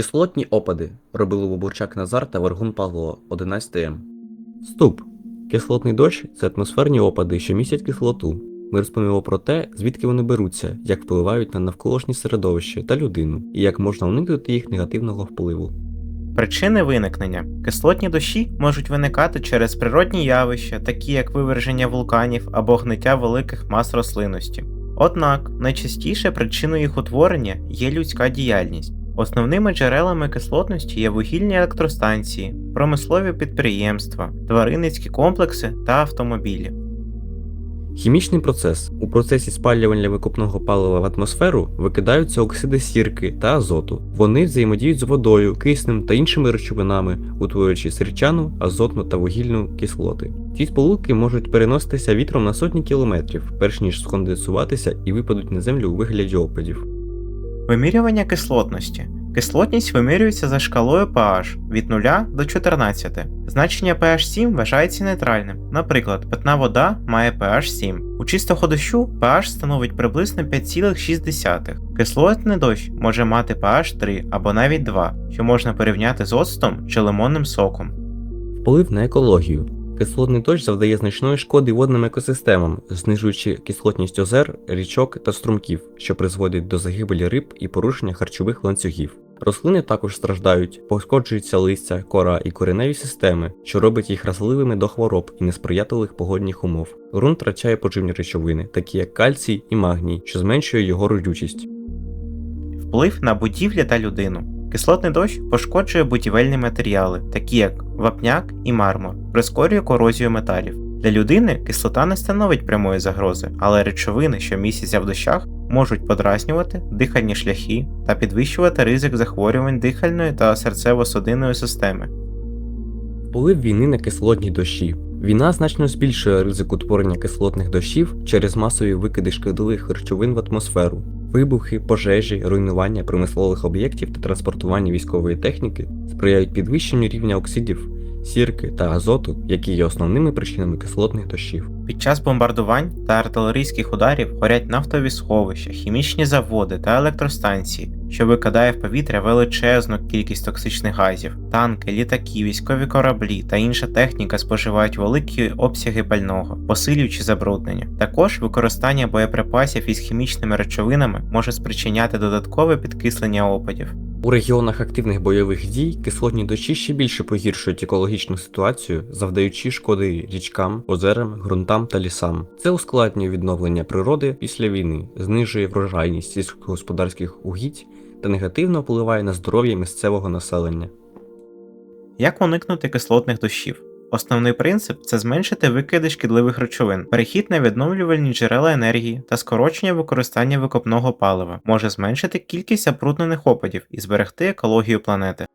Кислотні опади робили Бобурчак Назар та Вергун Павло 11 М. Вступ. Кислотний дощ це атмосферні опади, що містять кислоту. Ми розповімо про те, звідки вони беруться, як впливають на навколишнє середовище та людину, і як можна уникнути їх негативного впливу. Причини виникнення. Кислотні дощі можуть виникати через природні явища, такі як виверження вулканів або гниття великих мас рослинності. Однак найчастіше причиною їх утворення є людська діяльність. Основними джерелами кислотності є вугільні електростанції, промислові підприємства, тваринницькі комплекси та автомобілі. Хімічний процес. У процесі спалювання викопного палива в атмосферу викидаються оксиди сірки та азоту. Вони взаємодіють з водою, киснем та іншими речовинами, утворюючи сірчану, азотну та вугільну кислоти. Ці сполуки можуть переноситися вітром на сотні кілометрів, перш ніж сконденсуватися і випадуть на землю у вигляді опадів. Вимірювання кислотності. Кислотність вимірюється за шкалою pH від 0 до 14. Значення pH 7 вважається нейтральним. Наприклад, питна вода має pH 7. У чистого дощу pH становить приблизно 5,6. Кислотний дощ може мати pH 3 або навіть 2, що можна порівняти з оцтом чи лимонним соком. Вплив на екологію. Кислотний дощ завдає значної шкоди водним екосистемам, знижуючи кислотність озер, річок та струмків, що призводить до загибелі риб і порушення харчових ланцюгів. Рослини також страждають, пошкоджуються листя, кора і кореневі системи, що робить їх вразливими до хвороб і несприятливих погодних умов. Ґрунт втрачає поживні речовини, такі як кальцій і магній, що зменшує його родючість. Вплив на будівлі та людину. Кислотний дощ пошкоджує будівельні матеріали, такі як вапняк і мармур, прискорює корозію металів. Для людини кислота не становить прямої загрози, але речовини, що містяться в дощах, можуть подразнювати дихальні шляхи та підвищувати ризик захворювань дихальної та серцево-судинної системи. Вплив війни на кислотні дощі. Війна значно збільшує ризик утворення кислотних дощів через масові викиди шкідливих речовин в атмосферу. Вибухи, пожежі, руйнування промислових об'єктів та транспортування військової техніки сприяють підвищенню рівня оксидів, сірки та азоту, які є основними причинами кислотних дощів. Під час бомбардувань та артилерійських ударів горять нафтові сховища, хімічні заводи та електростанції, що викидає в повітря величезну кількість токсичних газів. Танки, літаки, військові кораблі та інша техніка споживають великі обсяги пального, посилюючи забруднення. Також використання боєприпасів із хімічними речовинами може спричиняти додаткове підкислення опадів. У регіонах активних бойових дій кислотні дощі ще більше погіршують екологічну ситуацію, завдаючи шкоди річкам, озерам, ґрунтам та лісам. Це ускладнює відновлення природи після війни, знижує врожайність сільськогосподарських угідь та негативно впливає на здоров'я місцевого населення. Як уникнути кислотних дощів? Основний принцип це зменшити викиди шкідливих речовин. Перехід на відновлювальні джерела енергії та скорочення використання викопного палива може зменшити кількість запруднених опадів і зберегти екологію планети.